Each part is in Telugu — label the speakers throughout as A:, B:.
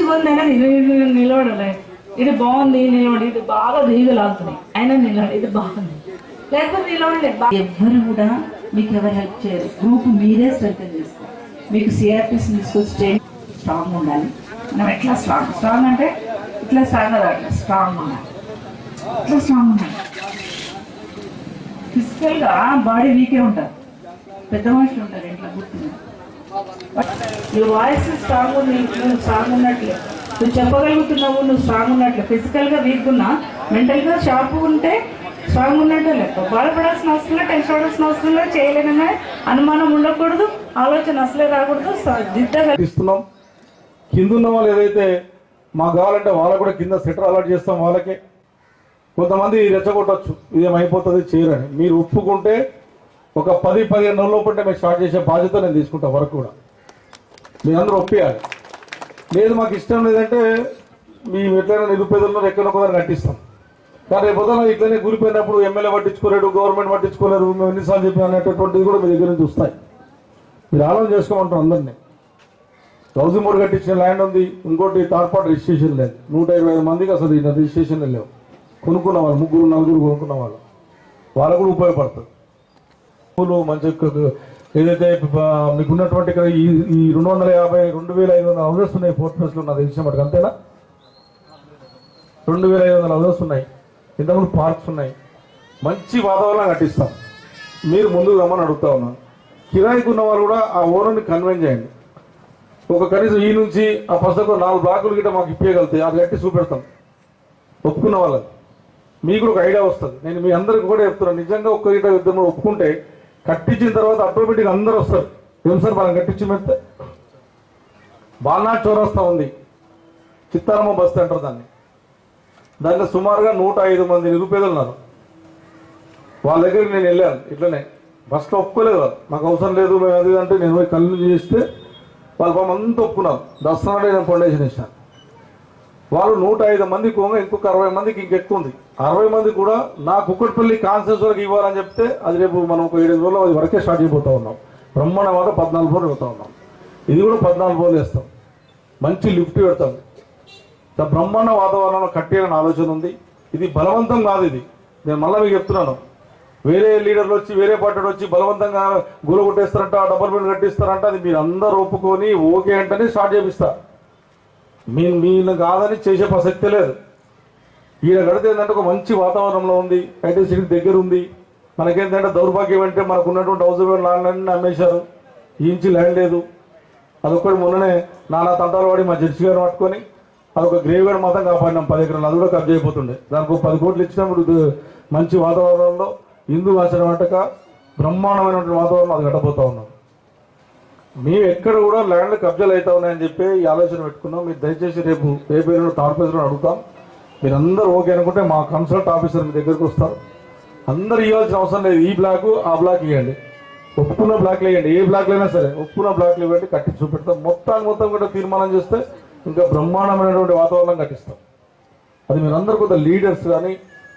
A: మంచిగా నిల- నిలబడలే. ఇది బాగుంది నిలబడి ఇది బాగా దిగులాగుతున్నాయి అయినా నిలబడి ఇది బాగుంది. లేకపోతే నిలబడలే
B: ఎవ్వరు కూడా మీకు ఎవరు హెల్ప్ చేయరు. గ్రూప్ మీరే స్ట్రెంగ్ చేస్తారు. మీకు సిఆర్పిస్ తీసుకొచ్చి స్ట్రాంగ్ ఉండాలి. మనం ఎట్లా స్ట్రాంగ్? స్ట్రాంగ్ అంటే ఇట్లా స్ట్రాంగ్ కదా అట్లా స్ట్రాంగ్ ఉండాలి. ఇట్లా స్ట్రాంగ్ ఉండాలి. ఫిజికల్గా బాడీ వీకే ఉంటారు. పెద్ద మనుషులు ఉంటారు ఇంట్లో గుర్తుంది
A: నీ వాయిస్ స్ట్రాంగ్ ఉంది నువ్వు స్ట్రాంగ్ ఉన్నట్లే నువ్వు చెప్పగలుగుతున్నావు నువ్వు స్ట్రాంగ్ ఉన్నట్లే. ఫిజికల్గా వీక్ ఉన్నా మెంటల్గా షార్ప్ ఉంటే స్ట్రాంగ్ ఉన్నట్టే లెక్క. బాధపడాల్సిన అవసరం లేదు టెన్షన్ పడాల్సిన అవసరం లేదు చేయలేననే అనుమానం ఉండకూడదు ఆలోచన అసలే రాకూడదు స-
C: ఇస్తున్నాం. కింద ఉన్న వాళ్ళు ఏదైతే మాకు కావాలంటే వాళ్ళకు కూడా కింద సెటర్ అలాట్ చేస్తాం వాళ్ళకే. కొంతమంది రెచ్చగొట్టచ్చు. ఇదేమైపోతుంది చేయరని. మీరు ఒప్పుకుంటే ఒక పది పదిహేను రోజుల లోపంటే మేము స్టార్ట్ చేసే బాధ్యత నేను తీసుకుంటా వరకు కూడా. మీరందరూ ఒప్పియాలి. లేదు మాకు ఇష్టం లేదంటే మీ ఎట్లయినా నిరుపేదలను ఎక్కడో ఒకదాన్ని కట్టిస్తాం. కానీ రేపు ఇట్లనే కూలిపోయినప్పుడు ఎమ్మెల్యే పట్టించుకోలేడు గవర్నమెంట్ పట్టించుకోలేరు మేము ఎన్నిసార్లు చెప్పిన అనేటటువంటిది కూడా మీ దగ్గర నుంచి వస్తాయి. మీరు ఆలోచన చేసుకోమంటారు అందరినీ. హౌసింగ్ బోర్డు కట్టించిన ల్యాండ్ ఉంది ఇంకోటి థర్డ్ రిజిస్ట్రేషన్ లేదు. నూట ఇరవై ఐదు మందికి అసలు రిజిస్ట్రేషన్ లేవు. కొనుక్కున్న వాళ్ళు ముగ్గురు నలుగురు కొనుక్కున్న వాళ్ళు. వాళ్ళకు కూడా ఉపయోగపడుతుంది. మంచి ఏదైతే మీకు ఉన్నటువంటి ఇక్కడ ఈ ఈ రెండు వందల యాభై రెండు వేల ఐదు వందల హౌసెస్ ఉన్నాయి ఫోర్త్ ప్లేస్లో నాకు తెలిసిన మటుకు అంతేనా? రెండు వేల ఐదు వందల హౌసెస్ ఉన్నాయి. ఇంతకుముందు పార్క్స్ ఉన్నాయి. మంచి వాతావరణం కట్టిస్తాం. మీరు ముందుకు రమ్మని అడుగుతా ఉన్నాను కిరాయికి ఉన్న వాళ్ళు కూడా ఆ ఓనర్ని కన్వెన్స్ చేయండి. ఒక కనీసం ఈ నుంచి ఆ పుస్తకం నాలుగు బ్లాకులు గిట్ట మాకు ఇప్పగలుగుతాయి అది కట్టి చూపెడతాం. ఒప్పుకున్న వాళ్ళకి మీకు కూడా ఒక ఐడియా వస్తుంది. నేను మీ అందరికి కూడా చెప్తున్నాను నిజంగా ఒక్క గిట్ట ఇద్దరు ఒప్పుకుంటే కట్టించిన తర్వాత ఆటోమేటిక్ అందరూ వస్తారు. ఏం సార్ మనం కట్టించి పెడితే బాలనాథ్ చౌరస్తా ఉంది. చిత్తారమ్మ బస్తీ అంటారు దాన్ని. దాంట్లో సుమారుగా నూట ఐదు మంది నిరుపేదలు ఉన్నారు. వాళ్ళ దగ్గరికి నేను వెళ్ళాను. ఇట్లనే ఫస్ట్లో ఒప్పుకోలేదు వాళ్ళు. నాకు అవసరం లేదు మేము అది అంటే నేను పోయి కళ్ళు చేస్తే వాళ్ళ పాపం అంతా ఒప్పుకున్నారు. దసరా నేను ఫౌండేషన్ ఇస్తాను వాళ్ళు నూట ఐదు మంది కోంగ ఇంకొక అరవై మందికి ఇంకెక్కువ ఉంది. అరవై మంది కూడా నా కుక్కటిపల్లి కాన్సెన్స్ వరకు ఇవ్వాలని చెప్తే అది రేపు మనం ఒక ఏడు రోజుల్లో అది వరకే స్టార్ట్ అయిపోతా ఉన్నాం. బ్రహ్మాండంగా పద్నాలుగు రోజులు వెళ్తా ఉన్నాం. ఇది కూడా పద్నాలుగు రోజులు వేస్తాం. మంచి లిఫ్ట్ పెడతాం. బ్రహ్మాండ వాతావరణంలో కట్టేయాలని ఆలోచన ఉంది. ఇది బలవంతం కాదు ఇది. నేను మళ్ళీ మీకు చెప్తున్నాను. వేరే లీడర్లు వచ్చి వేరే పార్టీలు వచ్చి బలవంతంగా గుల కొట్టేస్తారంట డబల్ బిల్ కట్టిస్తారంట అది మీరు అందరూ ఒప్పుకొని ఓకే అంటేనే స్టార్ట్ చేపిస్తారు మీ మీరు కాదని చేసే ప్రసక్తి లేదు. ఈయన కడితే ఏంటంటే ఒక మంచి వాతావరణంలో ఉంది ఐటీ సిటీకి దగ్గర ఉంది మనకేంటంటే దౌర్భాగ్యం అంటే మనకు ఉన్నటువంటి హౌస్ ల్యాండ్ అన్ని అమ్మేశారు ఈ ఇంచి ల్యాండ్ లేదు. అదొక్కటి మొన్ననే నానా తంటాలు వాడి మా జడ్జి గారు పట్టుకొని అదొక గ్రేవ్గార్డ్ మాత్రం కాపాడినాం పది ఎకరాలు. అది కూడా కబ్జా అయిపోతుండే. దానికి పది కోట్లు ఇచ్చినప్పుడు మంచి వాతావరణంలో హిందూ ఆచరణ వంటక బ్రహ్మాండమైనటువంటి వాతావరణం అది కట్టబోతా ఉన్నాం. మేము ఎక్కడ కూడా ల్యాండ్ కబ్జాలు అవుతా ఉన్నాయని చెప్పి ఈ ఆలోచన పెట్టుకున్నాం. మీరు దయచేసి రేపు రేపు ఎల్లుండి అడుగుతాం. మీరు అందరూ ఓకే అనుకుంటే మా కన్సల్ట్ ఆఫీసర్ మీ దగ్గరకు వస్తారు. అందరు ఇవ్వాల్సిన అవసరం లేదు. ఈ బ్లాక్ ఆ బ్లాక్ ఇవ్వండి. ఒప్పుకున్న బ్లాక్లు ఇవ్వండి. ఏ బ్లాక్లు అయినా సరే ఒప్పుకున్న బ్లాక్లు ఇవ్వండి కట్టి చూపెడతాం. మొత్తానికి మొత్తం కూడా తీర్మానం చేస్తే ఇంకా బ్రహ్మాండమైనటువంటి వాతావరణం కట్టిస్తాం. అది మీరందరూ కొంత లీడర్స్ కానీ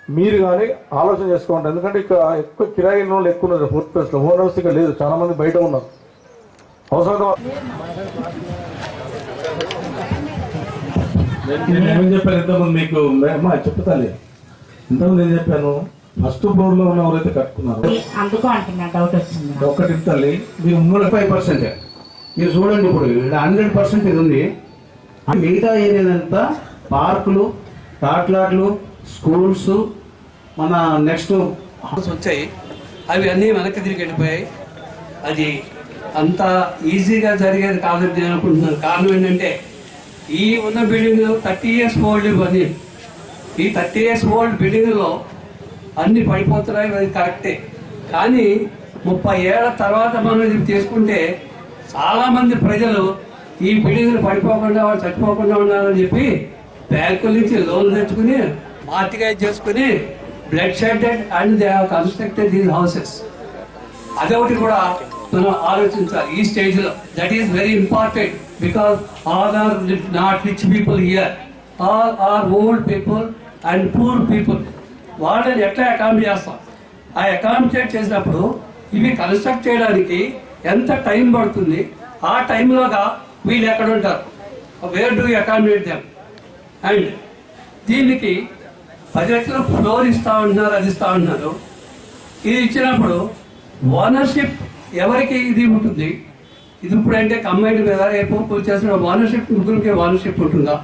C: మీరు కానీ ఆలోచన చేసుకోండి. ఎందుకంటే ఇక ఎక్కువ కిరాయి వాళ్ళు ఎక్కువ ఉన్నారు. ఫోర్త్ ప్లేస్లో. ఓనర్స్ ఇక్కడ లేదు. చాలా మంది బయట ఉన్నారు. నేను ఏమని చెప్పాను? ఇంతకుముందు మీకు అమ్మా చెప్తాలే ఇంతకుముందు ఏం చెప్పాను? ఫస్ట్ ఫ్లోర్లో ఉన్న ఎవరైతే కట్టుకున్నారు.
B: అందుకో అంటున్నా డౌట్ వచ్చింది
C: ఒక్కటి తల్లి.
D: మీరు మూడు ఫైవ్ పర్సెంట్. మీరు చూడండి ఇప్పుడు ఇక్కడ హండ్రెడ్ పర్సెంట్ ఇది ఉంది. ఆ మిగతా ఏరియాదంతా పార్కులు తాట్లాట్లు స్కూల్స్ మన నెక్స్ట్
E: హౌస్ వచ్చాయి. అవి అన్నీ వెనక్కి తిరిగి వెళ్ళిపోయాయి. అది అంత ఈజీగా జరిగేది కాదని నేను అనుకుంటున్నాను. కారణం ఏంటంటే ఈ ఉన్న బిల్డింగ్ థర్టీ ఇయర్స్ ఓల్డ్ ఇవన్నీ ఈ థర్టీ ఇయర్స్ ఓల్డ్ బిల్డింగ్లో అన్ని పడిపోతున్నాయి అది కరెక్టే. కానీ ముప్పై ఏళ్ళ తర్వాత మనం ఇది తీసుకుంటే చాలామంది ప్రజలు ఈ బిల్డింగ్లు పడిపోకుండా వాళ్ళు చచ్చిపోకుండా ఉండాలని చెప్పి బ్యాంకుల నుంచి లోన్లు తెచ్చుకుని మార్టిగైజ్ చేసుకుని blood shed and they have constructed these houses. అదొకటి కూడా మనం ఆలోచించాలి. ఈ స్టేజ్లో that is very important because all are not rich people here all are old people and poor people వాళ్ళని ఎట్లా అకామిడేట్ చేస్తాం? ఆ అకామిడేట్ చేసినప్పుడు ఇవి కన్స్ట్రక్ట్ చేయడానికి ఎంత టైం పడుతుంది? ఆ టైంలోగా వీళ్ళు ఎక్కడ ఉంటారు? Where do accommodate them and దీనికి పది ఫ్లోర్ ఇస్తా ఉంటున్నారు అది ఇస్తా ఉంటున్నారు ఇది ఇచ్చినప్పుడు ఓనర్షిప్ ఎవరికి ఇది ఉంటుంది? ఇది ఇప్పుడు అంటే కంబైండ్ మీద రేపు చేసిన ఓనర్షిప్ ముగ్గురికి ఓనర్షిప్ ఉంటుందా?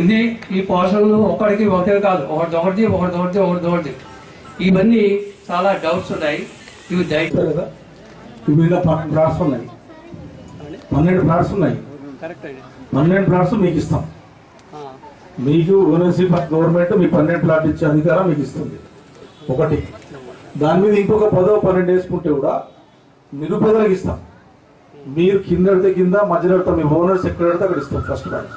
E: ఇది ఈ పోర్షన్లు ఒకరికి ఒకే కాదు ఒకటి ఒకటి ఒకటి ఒకటి ఒకటి ఒకటి ఇవన్నీ చాలా డౌట్స్ ఉన్నాయి. ఇవి దయ
C: చెప్పారు కదా ఈ మీద పన్నెండు ప్లాట్స్ ఉన్నాయి. పన్నెండు ప్లాట్స్ ఉన్నాయి. పన్నెండు ప్లాట్స్ మీకు ఇస్తాం. మీకు ఓనర్షిప్ గవర్నమెంట్ మీ పన్నెండు ప్లాట్ ఇచ్చే అధికారం మీకు ఇస్తుంది. ఒకటి. దాని మీద ఇంకొక పదో పన్నెండు వేసుకుంటే కూడా నిరుపేదలకు ఇస్తాం మీరు కింద పెడితే కింద మధ్యలో పెడతాం మీ ఓనర్స్ ఎక్కడ పెడితే అక్కడ ఇస్తాం ఫస్ట్ ప్లాట్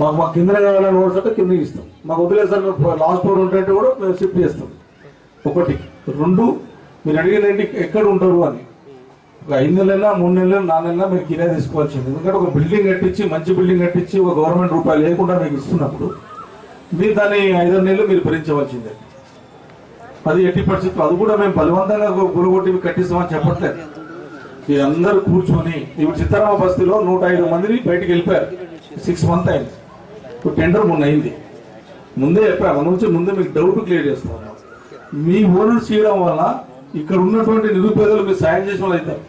C: మాకు మాకు కింద కావాలని ఓనర్స్ అంటే కింద ఇస్తాం. మాకు వదిలేదు సార్ లాస్ట్ ఫ్లోర్ ఉంటే కూడా మేము షిఫ్ట్ చేస్తాం. ఒకటి. రెండు మీరు అడిగిన ఎక్కడ ఉంటారు అని. ఒక ఐదు నెలలైనా మూడు నెలలు నాలుగు నెలల మీరు కిరాయి తీసుకోవాల్సింది. ఎందుకంటే ఒక బిల్డింగ్ కట్టించి మంచి బిల్డింగ్ కట్టించి ఒక గవర్నమెంట్ రూపాయలు లేకుండా మీకు ఇస్తున్నప్పుడు మీరు దాన్ని ఐదు నెలలు మీరు భరించవలసిందే. అది ఎట్టి పరిస్థితులు అది కూడా మేము బలవంతంగా గురగొట్టి కట్టిస్తామని చెప్పట్లేదు. మీరందరూ కూర్చొని ఇప్పుడు సీతారామ బస్తీలో నూట ఐదు మందిని బయటకు వెళ్ళిపోయారు. సిక్స్ మంత్ అయింది. ఇప్పుడు టెండర్ మొన్న అయింది. ముందే చెప్పారు మన నుంచి ముందే మీకు డౌట్ క్లియర్ చేస్తాం. మీ ఓనర్స్ చేయడం వల్ల ఇక్కడ ఉన్నటువంటి నిరుపేదలు మీరు సాయం చేసిన వాళ్ళు అవుతారు.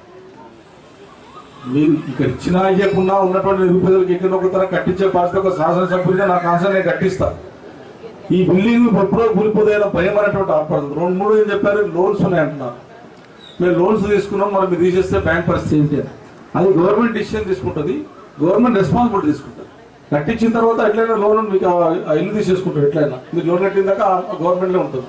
C: మీరు ఇక్కడ ఇచ్చినా ఇవ్వకుండా ఉన్నటువంటి నిరుపేదలకు ఎక్కడ ఒక తర కట్టించే బాధ్యత ఒక శాసనసభ్యుడిగా నా కాన్సర్ నేను కట్టిస్తాను ఈ బిల్డింగ్ ఎప్పుడో కూలిపోతాయన్న భయం అనేటువంటి ఆపడదు రెండు మూడు ఏం చెప్పారు? లోన్స్ ఉన్నాయి అంటున్నారు మేము లోన్స్ తీసుకున్నాం మనం మీరు తీసేస్తే బ్యాంక్ పరిస్థితి ఏంటి అది గవర్నమెంట్ డిసిషన్ తీసుకుంటుంది. గవర్నమెంట్ రెస్పాన్సిబిలిటీ తీసుకుంటుంది. కట్టించిన తర్వాత ఎట్లయినా లోన్ మీకు ఇల్లు తీసేసుకుంటారు ఎట్లయినా. మీరు లోన్ కట్టిన దాకా గవర్నమెంట్లో ఉంటుంది.